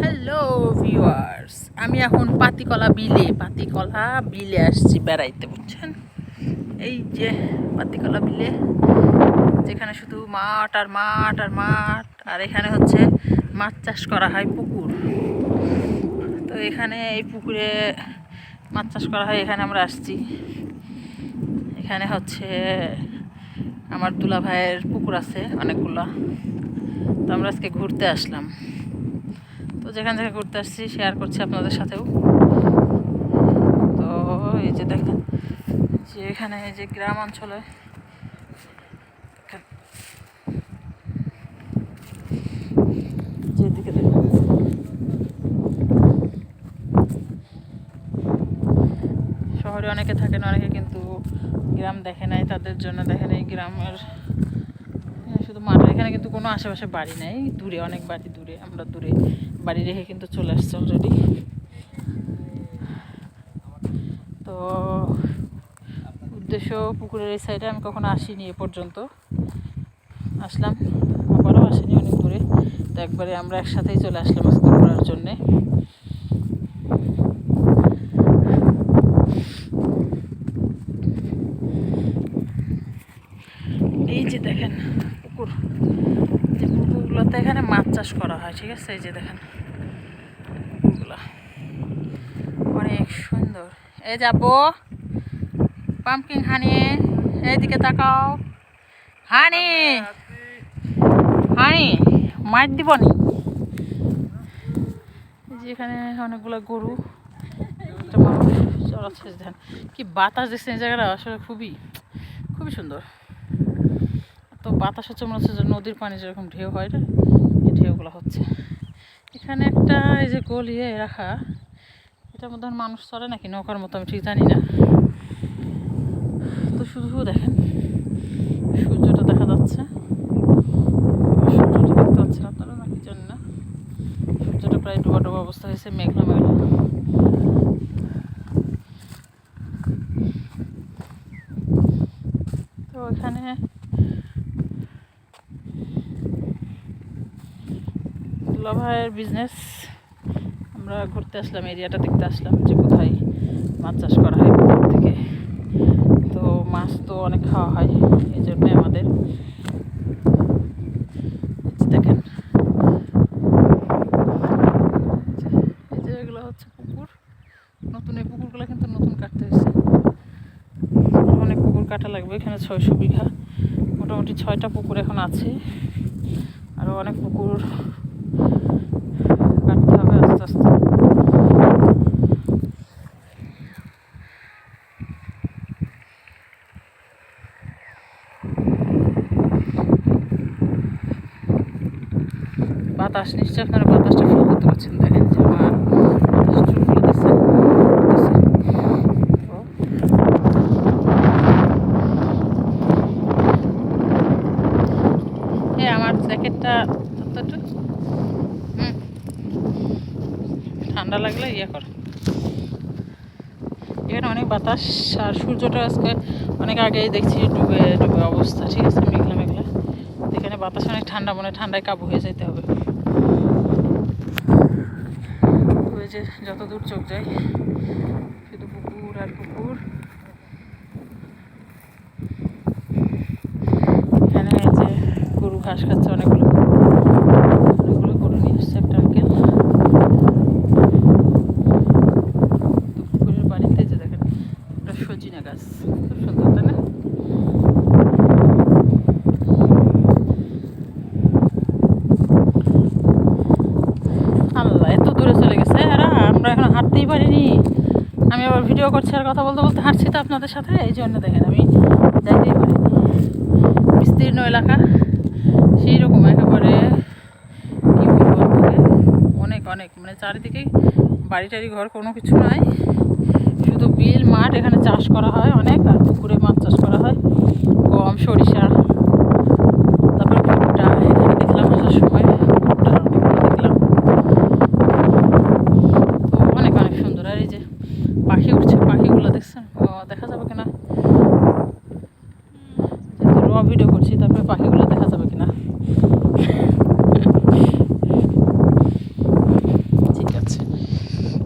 Hello viewers আমি এখন পাতিকলা বিলে পাতিকলা বিলে আসছি বেড়াইতে, বুঝছেন? এই যে পাতিকলা বিলে, যেখানে শুধু মাঠ আর মাঠ আর মাঠ, আর এখানে হচ্ছে মাছ চাষ করা হয় পুকুর। তো এখানে এই পুকুরে মাছ চাষ করা হয়, এখানে আমরা আসছি। এখানে হচ্ছে আমার দুলা ভাইয়ের পুকুর আছে অনেকগুলা। তো আমরা আজকে ঘুরতে আসলাম। তো যেখান থেকে ঘুরতে আসছি শেয়ার করছি আপনাদের সাথেও। তো এই যে দেখেন, যে এখানে এই যে গ্রাম অঞ্চলে যেদিকে শহরে অনেকে থাকেন, অনেকে কিন্তু গ্রাম দেখে নাই, তাদের জন্য দেখেন এই গ্রামের মাঠ এখানে কিন্তু কোনো আশেপাশে বাড়ি নাই। দূরে, অনেক বাড়ি দূরে, আমরা দূরে। বাড়ি রেখে কিন্তু চলে আসছি অলরেডি তো উদ্দেশ্য পুকুরের এই সাইডে আমি কখনো আসিনি এ পর্যন্ত। আসলাম, আবারও আসিনি অনেক দূরে। তো একবারে আমরা একসাথেই চলে আসলাম আজকে ঘোরার জন্যে। এই যে দেখেন পুকুর। যে পুকুরগুলোতে এখানে মাছ চাষ করা হয়, ঠিক আছে? এই যে দেখেন পুকুরগুলো। অনেক সুন্দর। এই যাব পাম্পকিং হানি এইদিকে তাকাও। হানি হানি মাছ দিব নি। এই যে এখানে অনেকগুলো গরু। একটা কি বাতাস দিচ্ছে এই জায়গাটা, আসলে খুবই খুবই সুন্দর। তো বাতাস হচ্ছে মনে হচ্ছে যে নদীর পানি যেরকম ঢেউ হয় না, এই ঢেউগুলো হচ্ছে। এখানে একটা এই যে গোল ইয়ে রাখা, এটার মধ্যে মানুষ চড়ে নাকি? নৌকার মতো, আমি ঠিক জানি না। তো শুধু দেখেন, সূর্যটা দেখা যাচ্ছে। সূর্যটা দেখতে পাচ্ছেন আপনারা নাকি জানি না। সূর্যটা প্রায় ডোবা ডোবা অবস্থা হয়েছে, মেঘলা মেঘলা। তো এখানে ভাইয়ের বিজনেস আমরা ঘুরতে আসলাম এরিয়াটা দেখতে আসলাম যে কোথায় মাছ চাষ করা হয় পুকুর থেকে। তো মাছ তো অনেক খাওয়া হয়, এই জন্যে আমাদের। দেখেন। এই যে এগুলো হচ্ছে পুকুর। নতুন এই পুকুরগুলো কিন্তু নতুন কাটতে হয়েছে। অনেক পুকুর কাটা লাগবে, এখানে ছয়শো বিঘা। মোটামুটি ছয়টা পুকুর এখন আছে। আরও অনেক পুকুর কাটতে হবে আস্তে আস্তে বাতাস, নিশ্চয়ই আপনারা বাতাসটা ফিল করতে পারছেন। দেখেন যে আমার বাতাস চুলগুলো দিচ্ছে দিচ্ছে। তো এ আমার জ্যাকেটটা হুম। ঠান্ডা লাগলে ইয়ে কর। এখানে অনেক বাতাস আর সূর্যটা আজকে অনেক আগেই দেখছি ডুবে ডুবে অবস্থা। ঠিক আছে, মেঘলা মেঘলা। এখানে বাতাস অনেক ঠান্ডা মনে ঠান্ডায় কাবু হয়ে যেতে হবে। যে যত দূর চোখ যায়, শুধু পুকুর আর পুকুর। এখানে যে গরু ঘাস খাচ্ছে অনেকগুলো। অনেকগুলো গরু নিয়ে এসছে একটা পুকুরের বাড়িতে যে দেখেন, একটা সজিনা গাছ। খুব সুন্দর, তাই না? এত দূরে চলে গেছে, আর আমরা এখন হাঁটতেই পারিনি। আমি আবার ভিডিও করছি আর কথা বলতে বলতে হাঁটছি তো আপনাদের সাথে, এই জন্য দেখেন আমি যাইতেই পারিনি। বিস্তীর্ণ এলাকা সেই রকম একেবারে কী বলব অনেক অনেক মানে চারিদিকে বাড়ি টাড়ি ঘর কোনো কিছু নাই। শুধু বিল, মাঠ, এখানে চাষ করা হয় অনেক, আর পুকুরে মাছ চাষ করা হয়। গম, সরিষা লম্বা ভিডিও করছি তারপরে পাখিগুলো